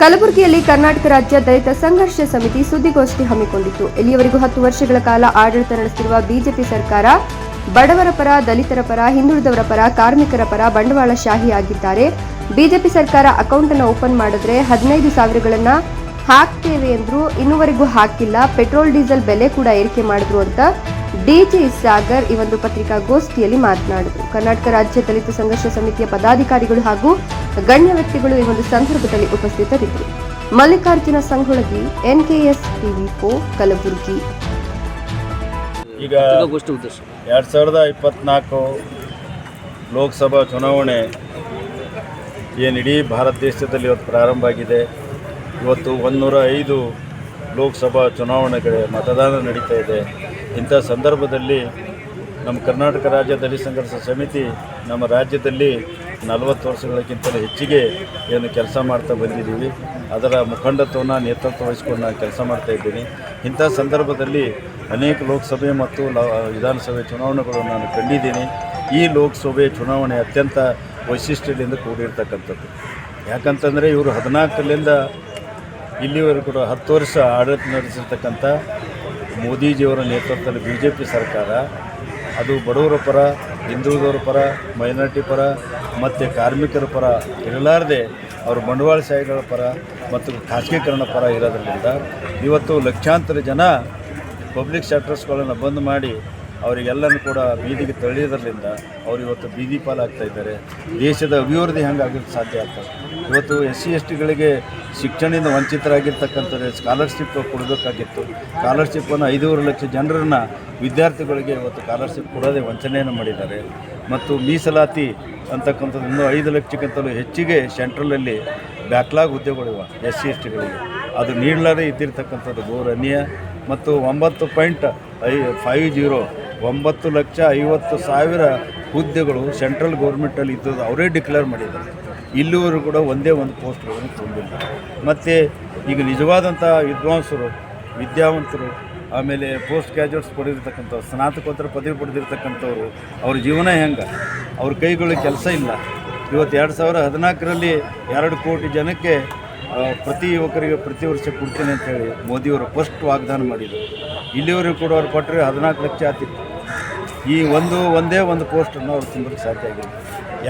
ಕಲಬುರಗಿಯಲ್ಲಿ ಕರ್ನಾಟಕ ರಾಜ್ಯ ದಲಿತ ಸಂಘರ್ಷ ಸಮಿತಿ ಸುದ್ದಿಗೋಷ್ಠಿ ಹಮ್ಮಿಕೊಂಡಿತ್ತು. ಇಲ್ಲಿಯವರೆಗೂ ಹತ್ತು ವರ್ಷಗಳ ಕಾಲ ಆಡಳಿತ ನಡೆಸಿರುವ ಬಿಜೆಪಿ ಸರ್ಕಾರ ಬಡವರ ಪರ, ದಲಿತರ ಪರ, ಹಿಂದುಳಿದವರ ಪರ, ಕಾರ್ಮಿಕರ ಪರ ಬಂಡವಾಳಶಾಹಿಯಾಗಿದ್ದಾರೆ. ಬಿಜೆಪಿ ಸರ್ಕಾರ ಅಕೌಂಟ್ ಅನ್ನು ಓಪನ್ ಮಾಡಿದ್ರೆ ಹದಿನೈದು ಸಾವಿರಗಳನ್ನ ಹಾಕ್ತೇವೆ ಎಂದ್ರು ಇನ್ನುವರೆಗೂ ಹಾಕಿಲ್ಲ. ಪೆಟ್ರೋಲ್, ಡೀಸೆಲ್ ಬೆಲೆ ಕೂಡ ಏರಿಕೆ ಮಾಡಿದ್ರು ಅಂತ ಡಿಜೆ ಸಾಗರ್ ಈ ಒಂದು ಪತ್ರಿಕಾಗೋಷ್ಠಿಯಲ್ಲಿ ಮಾತನಾಡಿದರು. ಕರ್ನಾಟಕ ರಾಜ್ಯ ದಲಿತ ಸಂಘರ್ಷ ಸಮಿತಿಯ ಪದಾಧಿಕಾರಿಗಳು ಹಾಗೂ ಗಣ್ಯ ವ್ಯಕ್ತಿಗಳು ಈ ಒಂದು ಸಂದರ್ಭದಲ್ಲಿ ಉಪಸ್ಥಿತರಿದ್ದರು. ಮಲ್ಲಿಕಾರ್ಜುನ ಸಂಗೊಳಗಿ ಎನ್ಕೆಎಸ್ ಟಿವಿ ಫೋ ಕಲಬುರಗಿ. ಈಗ ಎರಡು ಸಾವಿರದ ಇಪ್ಪತ್ನಾಲ್ಕು ಲೋಕಸಭಾ ಚುನಾವಣೆ ಏನು ಇಡೀ ಭಾರತ ದೇಶದಲ್ಲಿ ಇವತ್ತು ಪ್ರಾರಂಭ ಆಗಿದೆ. ಇವತ್ತು ಒಂದೂರ ಐದು ಲೋಕಸಭಾ ಚುನಾವಣೆಗಳ ಮತದಾನ ನಡೀತಾ ಇದೆ. ಇಂಥ ಸಂದರ್ಭದಲ್ಲಿ ನಮ್ಮ ಕರ್ನಾಟಕ ರಾಜ್ಯ ದಲಿತ ಸಂಘರ್ಷ ಸಮಿತಿ ನಮ್ಮ ರಾಜ್ಯದಲ್ಲಿ ನಲವತ್ತು ವರ್ಷಗಳಕ್ಕಿಂತಲೂ ಹೆಚ್ಚಿಗೆ ಏನು ಕೆಲಸ ಮಾಡ್ತಾ ಬಂದಿದ್ದೀವಿ. ಅದರ ಮುಖಂಡತ್ವವನ್ನು ನೇತೃತ್ವ ವಹಿಸ್ಕೊಂಡು ನಾನು ಕೆಲಸ ಮಾಡ್ತಾ ಇದ್ದೀನಿ. ಇಂಥ ಸಂದರ್ಭದಲ್ಲಿ ಅನೇಕ ಲೋಕಸಭೆ ಮತ್ತು ವಿಧಾನಸಭೆ ಚುನಾವಣೆಗಳು ನಾನು ಕಂಡಿದ್ದೀನಿ. ಈ ಲೋಕಸಭೆ ಚುನಾವಣೆ ಅತ್ಯಂತ ವೈಶಿಷ್ಟ್ಯದಿಂದ ಕೂಡಿರ್ತಕ್ಕಂಥದ್ದು. ಯಾಕಂತಂದರೆ ಇವರು ಹದಿನಾಲ್ಕರಿಂದ ಇಲ್ಲಿವರೆಗೂ ಕೂಡ ಹತ್ತು ವರ್ಷ ಆಡಳಿತ ನಡೆಸಿರ್ತಕ್ಕಂಥ ಮೋದಿಜಿಯವರ ನೇತೃತ್ವದಲ್ಲಿ ಬಿ ಜೆ ಪಿ ಸರ್ಕಾರ ಅದು ಬಡವರ ಪರ, ಹಿಂದುಳಿದವರ ಪರ ಮೈನಾರಿಟಿ ಪರ, ಮತ್ತು ಕಾರ್ಮಿಕರ ಪರ ಇರಲಾರದೆ ಅವರು ಬಂಡವಾಳಶಾಹಿಗಳ ಪರ ಮತ್ತು ಖಾಸಗೀಕರಣ ಪರ ಇರೋದರಿಂದ ಇವತ್ತು ಲಕ್ಷಾಂತರ ಜನ ಪಬ್ಲಿಕ್ ಸೆಕ್ಟರ್ಸ್ಗಳನ್ನು ಬಂದ್ ಮಾಡಿ ಅವರಿಗೆಲ್ಲನೂ ಕೂಡ ಬೀದಿಗೆ ತಳ್ಳಿಯೋದ್ರಿಂದ ಅವರು ಇವತ್ತು ಬೀದಿ ಪಾಲಾಗ್ತಾ ಇದ್ದಾರೆ. ದೇಶದ ಅಭಿವೃದ್ಧಿ ಹೆಂಗಾಗೋಕ್ಕೆ ಸಾಧ್ಯ ಆಗ್ತದೆ ಇವತ್ತು ಎಸ್ ಸಿ ಎಸ್ ಟಿಗಳಿಗೆ ಶಿಕ್ಷಣದಿಂದ ವಂಚಿತರಾಗಿರ್ತಕ್ಕಂಥದ್ದು ಸ್ಕಾಲರ್ಶಿಪ್ ಕೊಡಬೇಕಾಗಿತ್ತು. ಸ್ಕಾಲರ್ಶಿಪ್ಪನ್ನು ಐದೂವರೆ ಲಕ್ಷ ಜನರನ್ನ ವಿದ್ಯಾರ್ಥಿಗಳಿಗೆ ಇವತ್ತು ಸ್ಕಾಲರ್ಶಿಪ್ ಕೊಡೋದೇ ವಂಚನೆಯನ್ನು ಮಾಡಿದ್ದಾರೆ. ಮತ್ತು ಮೀಸಲಾತಿ ಅಂತಕ್ಕಂಥದ್ದು ಇನ್ನೂ ಐದು ಲಕ್ಷಕ್ಕಿಂತಲೂ ಹೆಚ್ಚಿಗೆ ಸೆಂಟ್ರಲಲ್ಲಿ ಬ್ಯಾಕ್ಲಾಗ್ ಹುದ್ದೆಗಳಿವೆ ಎಸ್ ಸಿ ಎಸ್ ಟಿಗಳಿಗೆ ಅದು ನೀಡಲಾರೇ ಇದ್ದಿರ್ತಕ್ಕಂಥದ್ದು ಗೌರವನೀಯ. ಮತ್ತು ಒಂಬತ್ತು ಪಾಯಿಂಟ್ ಐ, ಫೈವ್ ಜೀರೋ ಒಂಬತ್ತು ಲಕ್ಷ ಐವತ್ತು ಸಾವಿರ ಹುದ್ದೆಗಳು ಸೆಂಟ್ರಲ್ ಗೌರ್ಮೆಂಟಲ್ಲಿ ಇದ್ದದ್ದು ಅವರೇ ಡಿಕ್ಲೇರ್ ಮಾಡಿದ್ದಾರೆ. ಇಲ್ಲಿವರೆಗೂ ಕೂಡ ಒಂದೇ ಒಂದು ಪೋಸ್ಟ್ಗಳನ್ನು ತುಂಬಿಲ್ಲ. ಮತ್ತು ಈಗ ನಿಜವಾದಂಥ ವಿದ್ವಾಂಸರು, ವಿದ್ಯಾವಂತರು, ಆಮೇಲೆ ಪೋಸ್ಟ್ ಗ್ರ್ಯಾಜುಯೇಟ್ಸ್ ಪಡೆದಿರ್ತಕ್ಕಂಥವ್ರು ಸ್ನಾತಕೋತ್ತರ ಪದವಿ ಪಡೆದಿರ್ತಕ್ಕಂಥವ್ರು, ಅವ್ರ ಜೀವನ ಹೆಂಗೆ? ಅವ್ರ ಕೈಗಳಿಗೆ ಕೆಲಸ ಇಲ್ಲ. ಇವತ್ತು ಎರಡು ಸಾವಿರ ಹದಿನಾಲ್ಕರಲ್ಲಿ ಎರಡು ಕೋಟಿ ಜನಕ್ಕೆ ಪ್ರತಿ ಯುವಕರಿಗೆ ಪ್ರತಿ ವರ್ಷ ಕೊಡ್ತೀನಿ ಅಂತೇಳಿ ಮೋದಿಯವರು ಫಸ್ಟ್ ವಾಗ್ದಾನ ಮಾಡಿದರು. ಇಲ್ಲಿವರೆಗೂ ಕೂಡ ಅವ್ರು ಕೊಟ್ಟರೆ ಹದಿನಾಲ್ಕು ಲಕ್ಷ ಆತಿತ್ತು. ಈ ಒಂದು, ಒಂದೇ ಒಂದು ಪೋಸ್ಟನ್ನು ಅವ್ರು ತುಂಬಲಿಕ್ಕೆ ಸಾಧ್ಯ ಆಗಿಲ್ಲ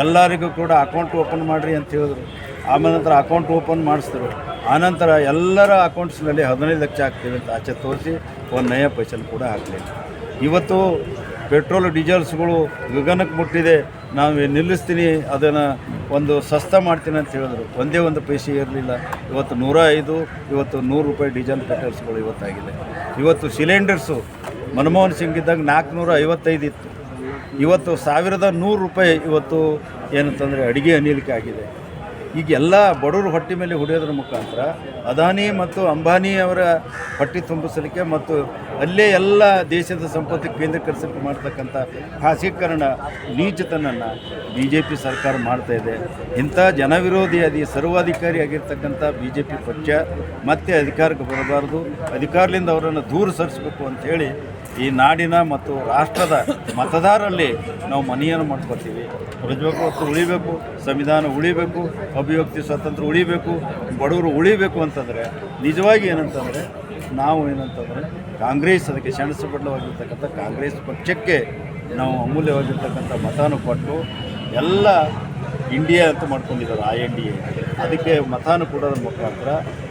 ಎಲ್ಲರಿಗೂ ಕೂಡ ಅಕೌಂಟ್ ಓಪನ್ ಮಾಡಿರಿ ಅಂತ ಹೇಳಿದ್ರು. ಆಮೇಲೆ ನಂತರ ಅಕೌಂಟ್ ಓಪನ್ ಮಾಡಿಸಿದ್ರು. ಆನಂತರ ಎಲ್ಲರ ಅಕೌಂಟ್ಸ್ನಲ್ಲಿ ಹದಿನೈದು ಲಕ್ಷ ಹಾಕ್ತೀವಿ ಅಂತ ಆಚೆ ತೋರಿಸಿ ಒಂದು ನಯ ಪೈಸಲ್ ಕೂಡ ಹಾಕಲಿಲ್ಲ. ಇವತ್ತು ಪೆಟ್ರೋಲ್, ಡೀಸೆಲ್ಸ್ಗಳು ಗಗನಕ್ಕೆ ಮುಟ್ಟಿದೆ. ನಾವು ನಿಲ್ಲಿಸ್ತೀನಿ, ಅದನ್ನು ಒಂದು ಸಸ್ತ ಮಾಡ್ತೀನಿ ಅಂತ ಹೇಳಿದ್ರು. ಒಂದೇ ಒಂದು ಪೈಸೆ ಇರಲಿಲ್ಲ. ಇವತ್ತು ನೂರ ಐದು ಇವತ್ತು ನೂರು ರೂಪಾಯಿ ಡೀಸೆಲ್, ಪೆಟ್ರೋಲ್ಸ್ಗಳು ಇವತ್ತಾಗಿದೆ. ಇವತ್ತು ಸಿಲಿಂಡರ್ಸು ಮನಮೋಹನ್ ಸಿಂಗ್ ಇದ್ದಾಗ ನಾಲ್ಕುನೂರ ಐವತ್ತೈದು ಇತ್ತು. ಇವತ್ತು ಸಾವಿರದ ನೂರು ರೂಪಾಯಿ ಇವತ್ತು ಏನಂತಂದರೆ ಅಡುಗೆ ಅನಿಲಿಕೆ ಆಗಿದೆ. ಈಗ ಎಲ್ಲ ಬಡವರು ಹೊಟ್ಟೆ ಮೇಲೆ ಹೊಡೆಯೋದ್ರ ಮುಖಾಂತರ ಅದಾನಿ ಮತ್ತು ಅಂಬಾನಿ ಅವರ ಹೊಟ್ಟೆ ತುಂಬಿಸಲಿಕ್ಕೆ ಮತ್ತು ಅಲ್ಲೇ ಎಲ್ಲ ದೇಶದ ಸಂಪತ್ತು ಕೇಂದ್ರೀಕರಿಸಿ ಮಾಡ್ತಕ್ಕಂಥ ಖಾಸಗೀಕರಣ ನೀಚತನನ್ನು ಬಿ ಜೆ ಪಿ ಸರ್ಕಾರ ಮಾಡ್ತಾ ಇದೆ. ಇಂಥ ಅಧಿ ಸರ್ವಾಧಿಕಾರಿ ಆಗಿರ್ತಕ್ಕಂಥ ಬಿ ಜೆ ಪಿ ಪಕ್ಷ ಮತ್ತೆ ಅಧಿಕಾರಕ್ಕೆ ಬರಬಾರ್ದು. ಅಧಿಕಾರದಿಂದ ಅವರನ್ನು ದೂರ ಸರಿಸಬೇಕು ಅಂಥೇಳಿ ಈ ನಾಡಿನ ಮತ್ತು ರಾಷ್ಟ್ರದ ಮತದಾರರಲ್ಲಿ ನಾವು ಮನೆಯನ್ನು ಮಾಡ್ಕೊತೀವಿ ಪ್ರಜಾಪ್ರಭುತ್ವ ಉಳಿಬೇಕು, ಸಂವಿಧಾನ ಉಳಿಬೇಕು, ಅಭಿವ್ಯಕ್ತಿ, ಸ್ವಾತಂತ್ರ್ಯ ಉಳಿಬೇಕು, ಬಡವರು ಉಳಿಬೇಕು ಅಂತಂದರೆ ನಿಜವಾಗಿ ಏನಂತಂದರೆ ನಾವು ಏನಂತಂದರೆ ಕಾಂಗ್ರೆಸ್ ಅದಕ್ಕೆ ಸೆಣಸಬಡ್ಲವಾಗಿರ್ತಕ್ಕಂಥ ಕಾಂಗ್ರೆಸ್ ಪಕ್ಷಕ್ಕೆ ನಾವು ಅಮೂಲ್ಯವಾಗಿರ್ತಕ್ಕಂಥ ಮತಾನು ಕೊಟ್ಟು ಎಲ್ಲ ಇಂಡಿಯಾ ಅಂತ ಮಾಡ್ಕೊಂಡಿದ್ದಾರೆ, ಆ ಎನ್ ಡಿ ಎ ಅದಕ್ಕೆ ಮತಾನು ಕೊಡೋದ್ರ ಮುಖಾಂತರ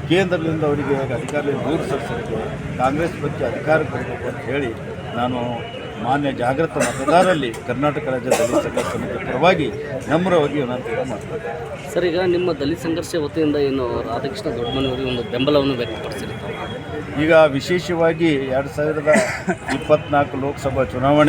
ಕೇಂದ್ರದಿಂದ ಅವರಿಗೆ ಅಧಿಕಾರದಿಂದ ದೂರ ಸರಿಸಲಿಕ್ಕೆ ಕಾಂಗ್ರೆಸ್ ಪಕ್ಷ ಅಧಿಕಾರಕ್ಕೆ ಬರಬೇಕು ಅಂತ ಹೇಳಿ ನಾನು ಮಾನ್ಯ ಜಾಗೃತ ಮತದಾರರಲ್ಲಿ ಕರ್ನಾಟಕ ರಾಜ್ಯ ದಲಿತ ಸಂಘರ್ಷ ಸಮಿತಿ ಪರವಾಗಿ ನಮ್ರವಾಗಿ ವಿನಂತಿಯನ್ನು ಮಾಡ್ತಾರೆ. ಸರ್ ಈಗ ನಿಮ್ಮ ದಲಿತ ಸಂಘರ್ಷ ವತಿಯಿಂದ ಏನು ರಾಧಾಕೃಷ್ಣ ದೊಡ್ಡಮನೆಯವರಿಗೆ ಒಂದು ಬೆಂಬಲವನ್ನು ವ್ಯಕ್ತಪಡಿಸಿರ್ತಾರೆ ಈಗ ವಿಶೇಷವಾಗಿ ಎರಡು ಸಾವಿರದ ಇಪ್ಪತ್ನಾಲ್ಕು ಲೋಕಸಭಾ ಚುನಾವಣೆ